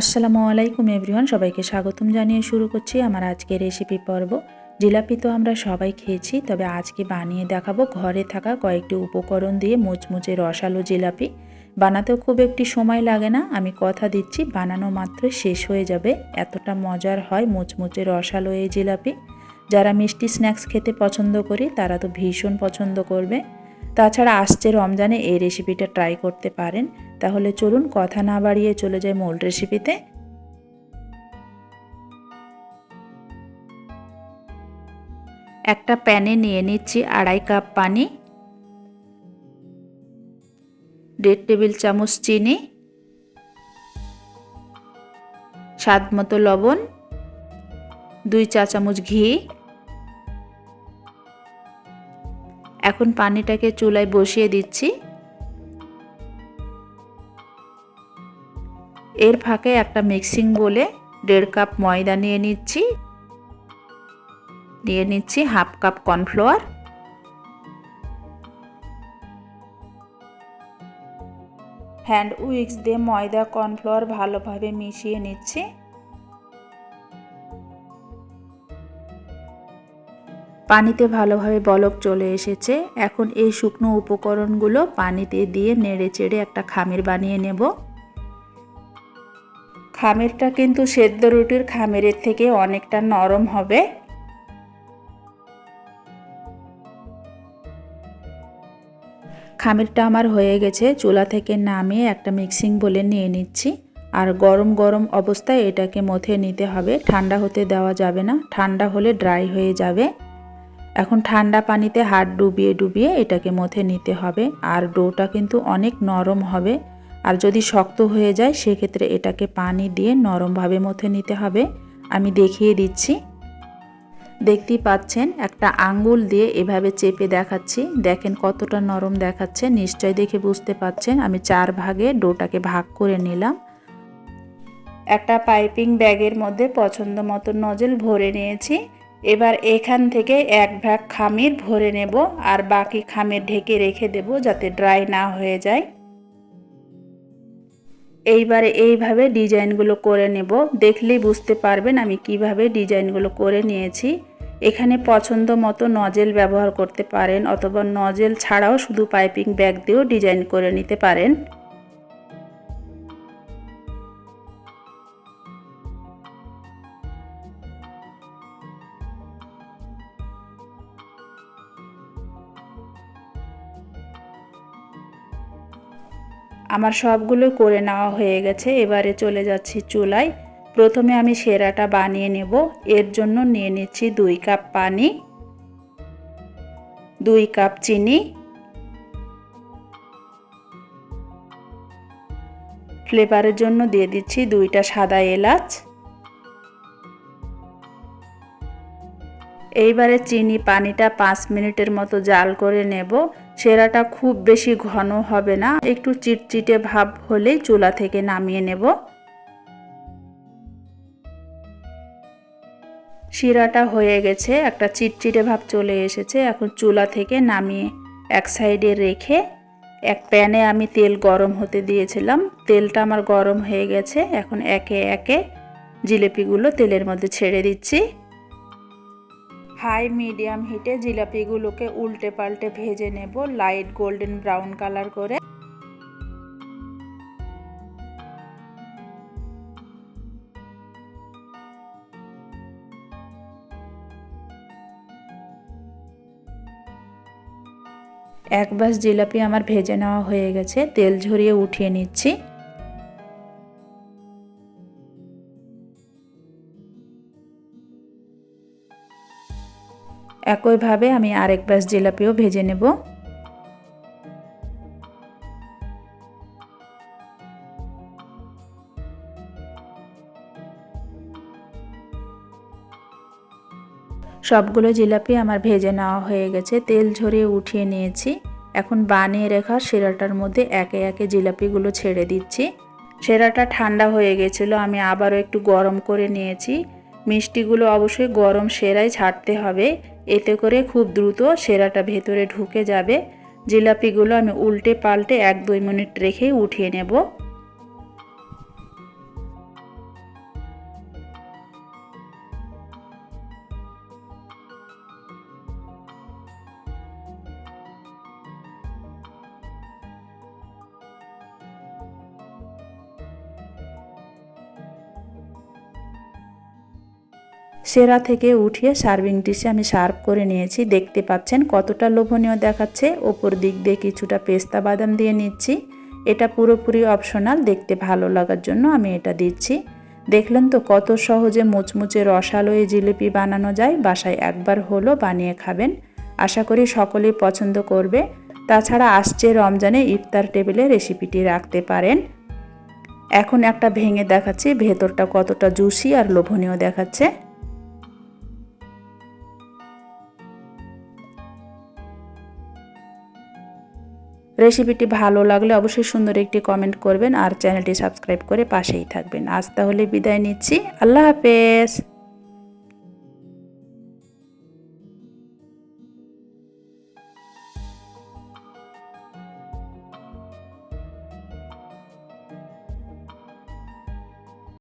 আসসালামু আলাইকুম এভরিওয়ান, সবাইকে স্বাগতম জানিয়ে শুরু করছি আমার আজকের রেসিপি পর্ব। জিলাপি তো আমরা সবাই খেয়েছি, তবে আজকে বানিয়ে দেখাবো ঘরে থাকা কয়েকটি উপকরণ দিয়ে মুচমুচে রসালো জিলাপি। বানাতেও খুব একটি সময় লাগে না, আমি কথা দিচ্ছি, বানানো মাত্রই শেষ হয়ে যাবে, এতটা মজার হয় মুচমুচে রসালো এই জিলাপি। যারা মিষ্টি স্ন্যাক্স খেতে পছন্দ করি, তারা তো ভীষণ পছন্দ করবে। তাছাড়া আসছে রমজানে এই রেসিপিটা ট্রাই করতে পারেন। তাহলে চলুন কথা না বাড়িয়ে চলে যায় মূল রেসিপিতে একটা প্যানে নিয়ে নিচ্ছি আড়াই কাপ পানি, দেড় টেবিল চামচ চিনি, স্বাদ মতো লবণ, দুই চা চামচ ঘি। এখন পানিটাকে চুলায় বসিয়ে দিচ্ছি। এর ফাঁকে একটা মিক্সিং বলে দেড় কাপ ময়দা নিয়ে নিচ্ছি। নিয়ে নিচ্ছি হাফ কাপ কর্নফ্লাওয়ার হ্যান্ড উইক্স দিয়ে ময়দা কর্নফ্লাওয়ার ভালোভাবে মিশিয়ে নিচ্ছি। পানিতে ভালোভাবে বলক চলে এসেছে। এখন এই শুকনো উপকরণগুলো পানিতে দিয়ে নেড়ে চেড়ে একটা খামির বানিয়ে নেব। খামিরটা কিন্তু সেদ্ধ রুটির খামিরের থেকে অনেকটা নরম হবে। খামিরটা আমার হয়ে গেছে, চুলা থেকে নামিয়ে একটা মিক্সিং বলে নিয়ে নিচ্ছি। আর গরম গরম অবস্থায় এটাকে মথে নিতে হবে, ঠান্ডা হতে দেওয়া যাবে না, ঠান্ডা হলে ড্রাই হয়ে যাবে। এখন ঠান্ডা পানিতে হাত ডুবিয়ে ডুবিয়ে এটাকে মথে নিতে হবে, আর ডোটা কিন্তু অনেক নরম হবে। আর যদি শক্ত হয়ে যায়, সেক্ষেত্রে এটাকে পানি দিয়ে নরমভাবে মথে নিতে হবে। আমি দেখিয়ে দিচ্ছি। দেখতেই পাচ্ছেন, একটা আঙ্গুল দিয়ে এভাবে চেপে দেখাচ্ছি। দেখেন কতটা নরম দেখাচ্ছে নিশ্চয় দেখে বুঝতে পাচ্ছেন। আমি চার ভাগে ডোটাকে ভাগ করে নিলাম। একটা পাইপিং ব্যাগের মধ্যে পছন্দ মতো নজল ভরে নিয়েছি। এবার এখান থেকে এক ভাগ খামির ভরে নেব, আর বাকি খামির ঢেকে রেখে দেব যাতে ড্রাই না হয়ে যায়। এইবারে এইভাবে ডিজাইনগুলো করে নেব। দেখলেই বুঝতে পারবেন আমি কীভাবে ডিজাইনগুলো করে নিয়েছি। এখানে পছন্দ মতো নজেল ব্যবহার করতে পারেন অথবা নজেল ছাড়াও শুধু পাইপিং ব্যাগ দিয়েও ডিজাইন করে নিতে পারেন। আমার সবগুলো করে নেওয়া হয়ে গেছে, এবারে চলে যাচ্ছি চুলায়। প্রথমে আমি সেরাটা বানিয়ে নেব, এর জন্য নিয়ে নিচ্ছি দুই কাপ পানি, দুই কাপ চিনি ফ্লেভারের জন্য দিয়ে দিচ্ছি দুইটা সাদা এলাচ এইবারে চিনি পানিটা পাঁচ মিনিটের মতো জাল করে নেব। সেরাটা খুব বেশি ঘন হবে না, একটু চিটচিটে ভাব হলেই চুলা থেকে নামিয়ে নেব। শিরাটা হয়ে গেছে, একটা চিটচিটে ভাব চলে এসেছে, এখন চুলা থেকে নামিয়ে এক সাইডে রেখে এক প্যানে আমি তেল গরম হতে দিয়েছিলাম। তেলটা আমার গরম হয়ে গেছে, এখন একে একে জিলিপিগুলো তেলের মধ্যে ছেড়ে দিচ্ছি। হাই, মিডিয়াম হিটে জিলাপিগুলোকে উল্টে পাল্টে ভেজে নেব লাইট গোল্ডেন ব্রাউন কালার করে। এক বাস জিলাপি আমার ভেজে নেওয়া হয়ে গেছে, তেল ঝরিয়ে উঠিয়ে নিচ্ছি। একইভাবে আমি আরেক ব্যাস জিলাপিও ভেজে নেব। সবগুলো জিলাপি আমার ভেজে নেওয়া হয়ে গেছে, তেল ঝরিয়ে উঠিয়ে নিয়েছি। এখন বানিয়ে রেখা সেরাটার মধ্যে একে একে জিলাপিগুলো ছেড়ে দিচ্ছি। সেরাটা ঠান্ডা হয়ে গেছিল, আমি আবারও একটু গরম করে নিয়েছি। মিষ্টিগুলো অবশ্যই গরম সেরাই ছাড়তে হবে। এতে করে খুব দ্রুত সেরাটা ভেতরে ঢুকে যাবে। জিলাপিগুলো আমি উল্টে পাল্টে এক দুই মিনিট রেখেই উঠিয়ে নেব। সেরা থেকে উঠিয়ে সার্ভিং ডিশে আমি সার্ভ করে নিয়েছি। দেখতে পাচ্ছেন কতটা লোভনীয় দেখাচ্ছে। ওপর দিক দিয়ে কিছুটা পেস্তা বাদাম দিয়ে নিচ্ছি। এটা পুরোপুরি অপশনাল, দেখতে ভালো লাগার জন্য আমি এটা দিচ্ছি। দেখলেন তো কত সহজে মুচমুচে রসালো এই জিলিপি বানানো যায়। বাসায় একবার হলো বানিয়ে খাবেন। আশা করি সকলেই পছন্দ করবে। তাছাড়া আসছে রমজানে ইফতার টেবিলে রেসিপিটি রাখতে পারেন। এখন একটা ভেঙে দেখাচ্ছি। ভেতরটা কতটা জুসি আর লোভনীয় দেখাচ্ছে। রেসিপিটি ভালো লাগলে অবশ্যই সুন্দর একটি কমেন্ট করবেন আর চ্যানেলটি সাবস্ক্রাইব করে পাশেই থাকবেন। আজ তাহলে বিদায় নিচ্ছি। আল্লাহ হাফেজ।